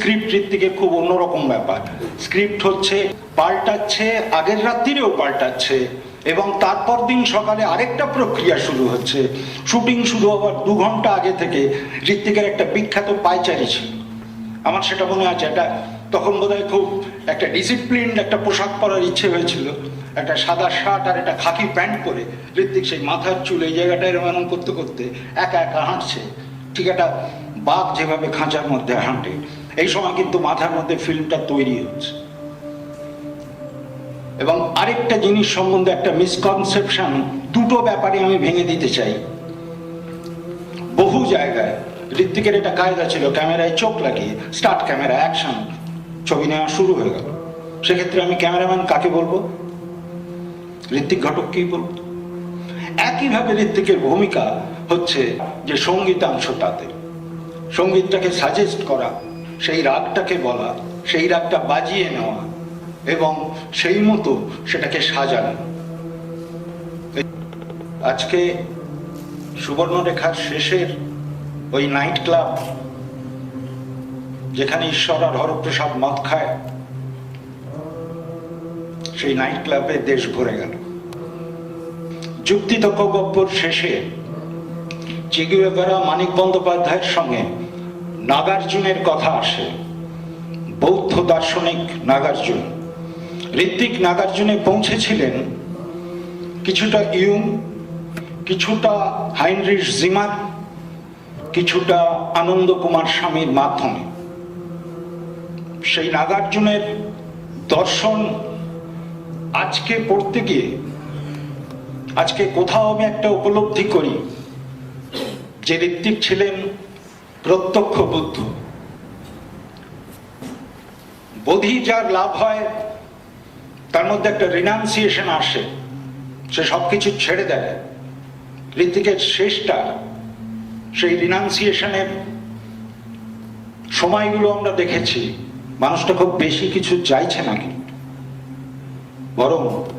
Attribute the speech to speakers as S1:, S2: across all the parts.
S1: Script ঋত্বিকের খুব অন্যরকম ব্যাপার। স্ক্রিপ্ট হচ্ছে পাল্টাচ্ছে, আগের রাত্রিরেও পাল্টাচ্ছে এবং তারপর দিন সকালে আরেকটা প্রক্রিয়া শুরু হচ্ছে। শুটিং শুরু হওয়ার দু ঘণ্টা আগে থেকে ঋত্বিকের একটা বিখ্যাত পাইচারি ছিল। আমার সেটা মনে আছে, একটা তখন বোধহয় খুব একটা ডিসিপ্লিনড একটা পোশাক পরার ইচ্ছে হয়েছিল। একটা সাদা শার্ট আর একটা খাকি প্যান্ট পরে ঋত্বিক সেই মাথার চুল এই জায়গাটা এরম করতে করতে একা একা হাঁটছে। ঠিক একটা বাঘ যেভাবে খাঁচার মধ্যে হাঁটে। এই সময় কিন্তু মাথার মধ্যে ফিল্মটা তৈরি হচ্ছে। এবং আরেকটা জিনিস সম্বন্ধে একটা মিসকনসেপশন দুটো ব্যাপারে আমি ভেঙে দিতে চাই। বহু জায়গায় ঋত্বিকের এটা কায়দা ছিল, ক্যামেরায় চোখ লাগিয়ে স্টার্ট ক্যামেরা অ্যাকশন ছবি নেওয়া শুরু হয়ে গেল। সেক্ষেত্রে আমি ক্যামেরাম্যান কাকে বলব? ঋত্বিক ঘটককেই বলব। একইভাবে ঋত্বিকের ভূমিকা হচ্ছে যে সঙ্গীতাংশ তাতে। সঙ্গীতটাকে সাজেস্ট করা সেই রাগটাকে বলা, সেই রাগটা বাজিয়ে নেওয়া এবং সেই মতো সেটাকে সাজানো। আজকে সুবর্ণরেখার শেষের ওই নাইট ক্লাব, যেখানে ঈশ্বর আর হরপ্রসাদ মদ খায়, সেই নাইট ক্লাবে দেশ ভরে গেল। যুক্তিতক্ক গপ্পর শেষে চিগুয়েভারা মানিক বন্দ্যোপাধ্যায়ের সঙ্গে নাগার্জুনের কথা আসে। বৌদ্ধ দার্শনিক নাগার্জুন। ঋত্বিক নাগার্জুনে পৌঁছেছিলেন কিছুটা ইউং কিছুটা হাইনরিশ জিমার কিছুটা আনন্দ কুমার স্বামীর মাধ্যমে। সেই নাগার্জুনের দর্শন আজকে পড়তে গিয়ে, আজকে কোথাও আমি একটা উপলব্ধি করি যে ঋত্বিক ছিলেন প্রত্যক্ষ বুদ্ধ। বোধি যার লাভ হয়, তার মধ্যে একটা রিনাউন্সিয়েশন আসে। সে সবকিছু ছেড়ে দেয়। ঋত্বিকের শেষটা, সেই রিনাউন্সিয়েশনের সময়গুলো আমরা দেখেছি। মানুষটা খুব বেশি কিছু চাইছে না কিন্তু। বরং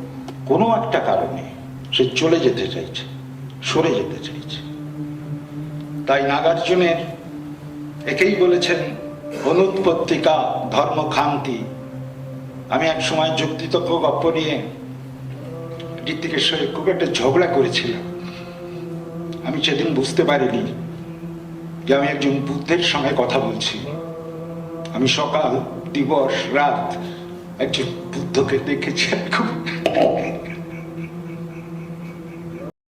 S1: কোনো একটা কারণে সে চলে যেতে চাইছে, সরে যেতে চাইছে। তাই নাগার্জুনের একেই বলেছেন অনুৎপত্তিকা ধর্মখান্তি আমি এক সময় যুক্তিতজ্ঞ গপ্প নিয়ে ঋত্বিকের সঙ্গে খুব একটা ঝগড়া করেছিলাম। আমি সেদিন বুঝতে পারিনি যে আমি একজন বুদ্ধের সঙ্গে কথা বলছি। আমি সকাল, দিবস, রাত একজন বুদ্ধকে দেখেছি খুব